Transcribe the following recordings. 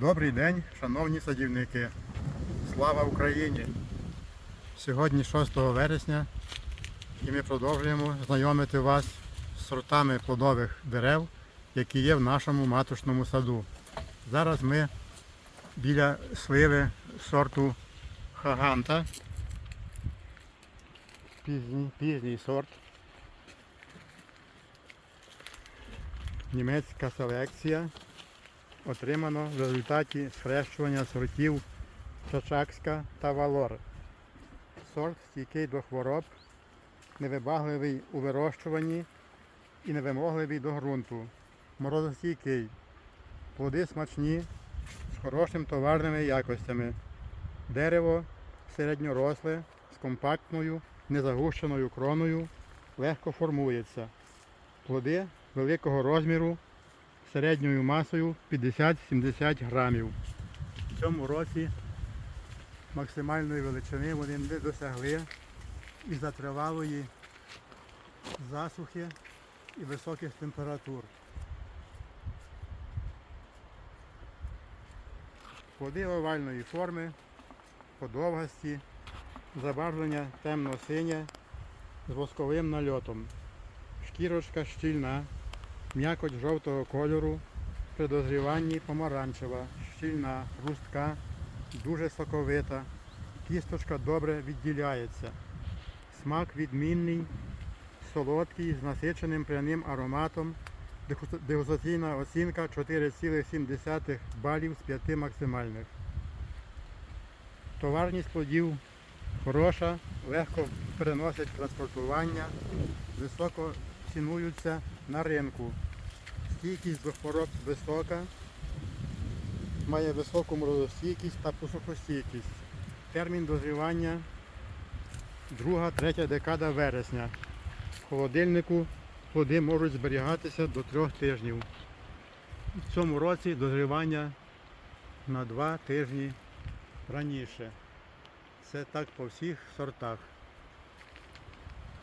Добрий день, шановні садівники. Слава Україні! Сьогодні 6 вересня і ми продовжуємо знайомити вас з сортами плодових дерев, які є в нашому маточному саду. Зараз ми біля сливи сорту Хаганта. Пізній, пізній сорт. Німецька селекція отримано в результаті схрещування сортів Чачакська та Валор. Сорт стійкий до хвороб, невибагливий у вирощуванні і невимогливий до ґрунту. Морозостійкий. Плоди смачні з хорошими товарними якостями. Дерево середньоросле з компактною, незагущеною кроною, легко формується. Плоди великого розміру середньою масою 50-70 грамів. В цьому році максимальної величини вони не досягли із-за тривалої засухи і високих температур. Плоди овальної форми, подовгасті, забарвлення темно-синє з восковим нальотом. Шкірочка щільна, м'якоть жовтого кольору, при дозріванні помаранчева, щільна, хрустка, дуже соковита, кісточка добре відділяється. Смак відмінний, солодкий, з насиченим пряним ароматом. Дегуста- Дегустаційна оцінка 4,7 балів з 5 максимальних. Товарність плодів хороша, легко переносить транспортування, високо цінуються на ринку. Стійкість до хвороб висока, має високу морозостійкість та посухостійкість. Термін дозрівання друга-третя декада вересня. В холодильнику плоди можуть зберігатися до трьох тижнів. В цьому році дозрівання на два тижні раніше. Це так по всіх сортах.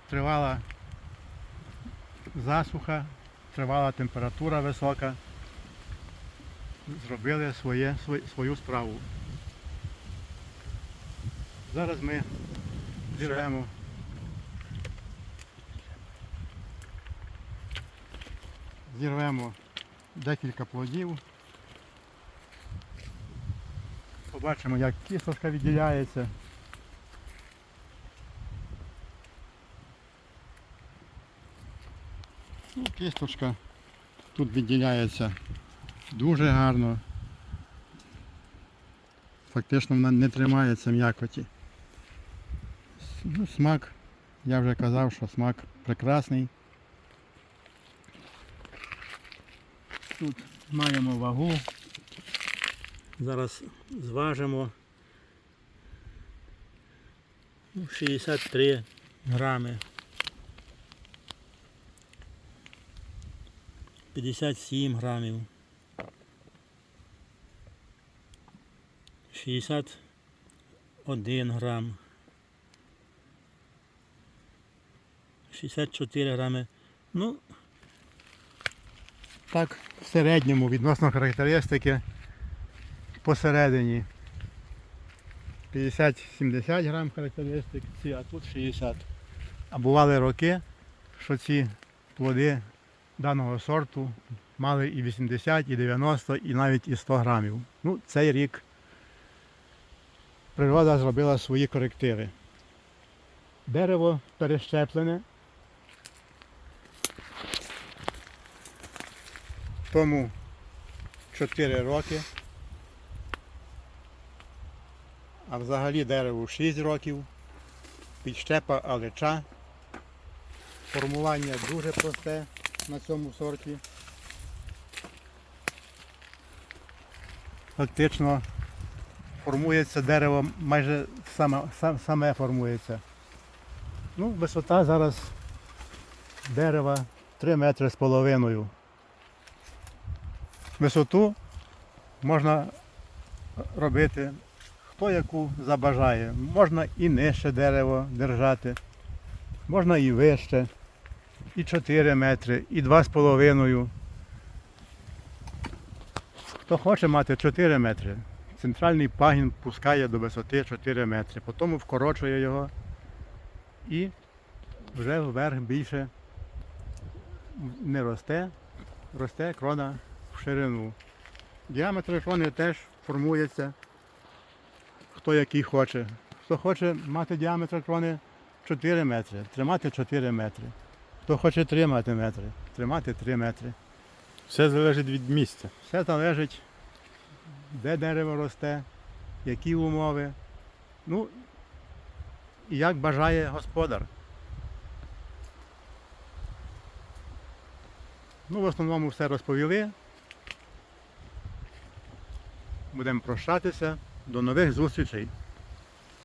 Тривала засуха, тривала температура висока. Зробили своє, свою, справу. Зараз ми зірвемо. Зірвемо декілька плодів. Побачимо, як кісточка відділяється. Ну, кісточка тут відділяється дуже гарно. Фактично вона не тримається м'якоті. Ну, смак, я вже казав, що смак прекрасний. Тут маємо вагу. Зараз зважимо Ну, 63 грами. 57 грамів. 61 грам. 64 грами. Ну, так, в середньому відносно характеристики посередині. 50-70 грам характеристик, а тут 60. А бували роки, що ці плоди даного сорту мали і 80, і 90, і навіть і 100 грамів. Ну, цей рік природа зробила свої корективи. Дерево перещеплене. Тому 4 роки. А взагалі дереву 6 років. Підщепа алеча. Формування дуже просте на цьому сорті. Фактично формується дерево майже саме, саме формується. Ну, висота зараз дерева 3 метри з половиною. Висоту можна робити хто яку забажає. Можна і нижче дерево держати, можна і вище, і 4 метри, і 2,5. Хто хоче мати 4 метри, центральний пагін пускає до висоти 4 метри, потім вкорочує його і вже вверх більше не росте, росте крона в ширину. Діаметр крони теж формується, хто який хоче. Хто хоче мати діаметр крони 4 метри, тримати 4 метри. Хто хоче 3 мати метри, тримати 3 метри. Все залежить від місця. Все залежить, де дерево росте, які умови. Ну, і як бажає господар. Ну, в основному все розповіли. Будемо прощатися. До нових зустрічей.